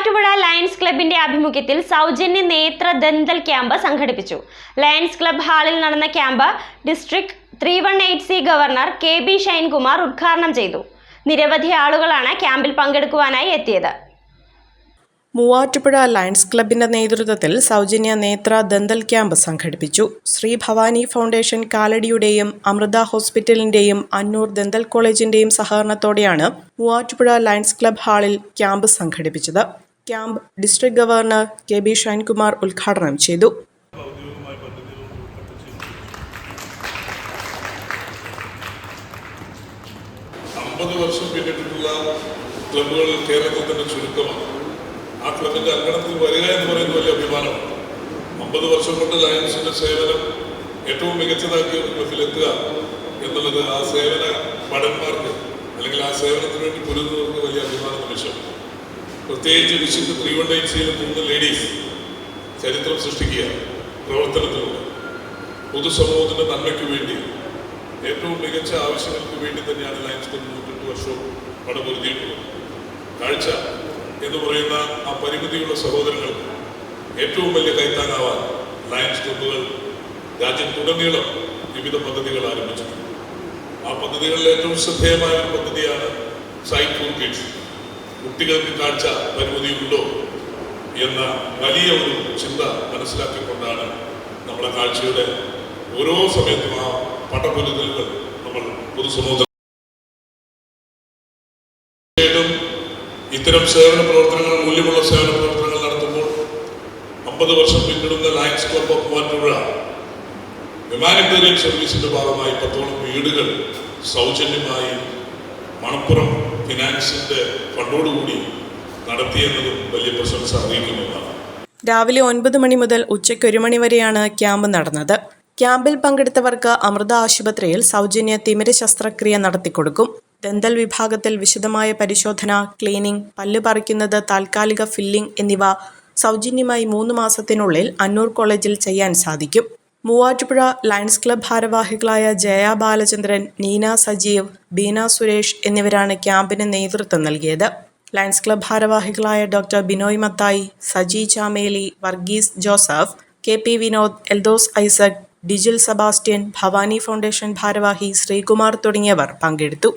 Muvattupuzha lions ക്ലബിന്റെ ആഭിമുഖ്യത്തിൽ സൗജന്യ നേത്ര ദന്തൽ ക്യാമ്പ് സംഘടിപ്പിച്ചു. ലയൺസ് ക്ലബ് ഹാളിൽ നടന്ന camp district three one eight C governor K B Shinekumar ഉദ്ഘാടനം ചെയ്തു. നിരവധി ആളുകളാണ് ക്യാമ്പിൽ പങ്കെടുക്കുവാനായി എത്തിയത്. മൂവാറ്റുപുഴ ലയൺസ് ക്ലബിന്റെ നേതൃത്വത്തിൽ സൗജന്യ നേത്ര ദന്തൽ ക്യാമ്പ് സംഘടിപ്പിച്ചു. ശ്രീ ഭവാനി ഫൗണ്ടേഷൻ കാലടിയുടെയും അമൃത ഹോസ്പിറ്റലിന്റെയും അന്നൂർ ദന്തൽ കോളേജിന്റെയും സഹകരണത്തോടെയാണ് മൂവാറ്റുപുഴ ലയൺസ് ക്ലബ് ഹാളിൽ ക്യാമ്പ് സംഘടിപ്പിച്ചത്. Camp district governor K B Shinekumar ഉദ്ഘാടനം ചെയ്തു. അമ്പത് വർഷം ചുരുക്കമാണ്. ആ ക്ലബിന്റെ അങ്കണത്തിൽ വരിക എന്ന് പറയുന്നത് വലിയ അഭിമാനമാണ്. അമ്പത് വർഷം കൊണ്ട് ലയൻസിന്റെ സേവനം ഏറ്റവും മികച്ചതാക്കി ഒരു ക്ലബിലെത്തുക എന്നുള്ളത് ആ സേവന ഭടന്മാർക്ക് അല്ലെങ്കിൽ ആ സേവനത്തിന് വേണ്ടി പൊരുന്നവർക്ക് വലിയ അഭിമാന നിമിഷം പ്രത്യേകിച്ച് വിശുദ്ധ ത്രിവണ്ടൈസിയിലെ മൂന്ന് ലേഡീസ് ചരിത്രം സൃഷ്ടിക്കുക പ്രവർത്തനത്തിലൂടെ. പൊതുസമൂഹത്തിന്റെ നന്മയ്ക്ക് വേണ്ടി ഏറ്റവും മികച്ച ആവശ്യങ്ങൾക്ക് വേണ്ടി തന്നെയാണ് ലയൻസ് ക്ലബ് നൂറ്റെട്ട് വർഷവും പടപൊരുതിയിട്ടുള്ളത്. കാഴ്ച എന്ന് പറയുന്ന ആ പരിമിതിയുള്ള സഹോദരങ്ങൾക്ക് ഏറ്റവും വലിയ കൈത്താങ്ങാവാൻ ലയൻസ് ക്ലബ്ബുകൾ രാജ്യത്തുടനീളം വിവിധ പദ്ധതികൾ ആരംഭിച്ചിട്ടുണ്ട്. ആ പദ്ധതികളിൽ ഏറ്റവും ശ്രദ്ധേയമായ ഒരു പദ്ധതിയാണ് സൈറ്റ് കിഡ്സ് കുട്ടികൾക്ക് കാഴ്ച പരിമിതിയുണ്ടോ എന്ന വലിയ ഒരു ചിന്ത മനസ്സിലാക്കിക്കൊണ്ടാണ് നമ്മുടെ കാഴ്ചയുടെ ഓരോ സമയത്തും ആ പട്ടപ്പൊരുതലുകൾ നമ്മൾ പൊതുസമൂഹത്തിൽ ഇത്തരം സേവന പ്രവർത്തനങ്ങൾ മൂല്യമുള്ള സേവന പ്രവർത്തനങ്ങൾ നടത്തുമ്പോൾ അമ്പത് വർഷം പിന്നിടുന്ന lions club of Muvattupuzha humanitarian സർവീസിന്റെ ഭാഗമായി പത്തോളം വീടുകൾ സൗജന്യമായി മണപ്പുറം ഫിനാൻസിന്റെ ഫണ്ടോടുകൂടി നടത്തിയെന്നതും വലിയ പ്രശംസ അറിയിക്കുന്നതാണ് രാവിലെ ഒൻപത് മണി മുതൽ ഉച്ചയ്ക്ക് ഒരു മണി വരെയാണ് ക്യാമ്പ് നടന്നത്. ക്യാമ്പിൽ പങ്കെടുത്തവർക്ക് അമൃത ആശുപത്രിയിൽ സൗജന്യ തിമിര ശസ്ത്രക്രിയ നടത്തിക്കൊടുക്കും. ദന്തൽ വിഭാഗത്തിൽ വിശദമായ പരിശോധന ക്ലീനിംഗ് പല്ല് പറിക്കുന്നത് താൽക്കാലിക ഫില്ലിംഗ് എന്നിവ സൗജന്യമായി മൂന്ന് മാസത്തിനുള്ളിൽ അന്നൂർ കോളേജിൽ ചെയ്യാൻ സാധിക്കും. മൂവാറ്റുപുഴ ലയൺസ് ക്ലബ് ഭാരവാഹികളായ ജയ ബാലചന്ദ്രൻ നീന സജീവ് ബീന സുരേഷ് എന്നിവരാണ് ക്യാമ്പിന് നേതൃത്വം നൽകിയത്. ലയൺസ് ക്ലബ് ഭാരവാഹികളായ doctor Binoy Mathai Saji Chameli Varghese Joseph K P Vinod Eldhose Isaac Dijil Sebastian Bhavani foundation ഭാരവാഹി ശ്രീകുമാർ തുടങ്ങിയവർ പങ്കെടുത്തു.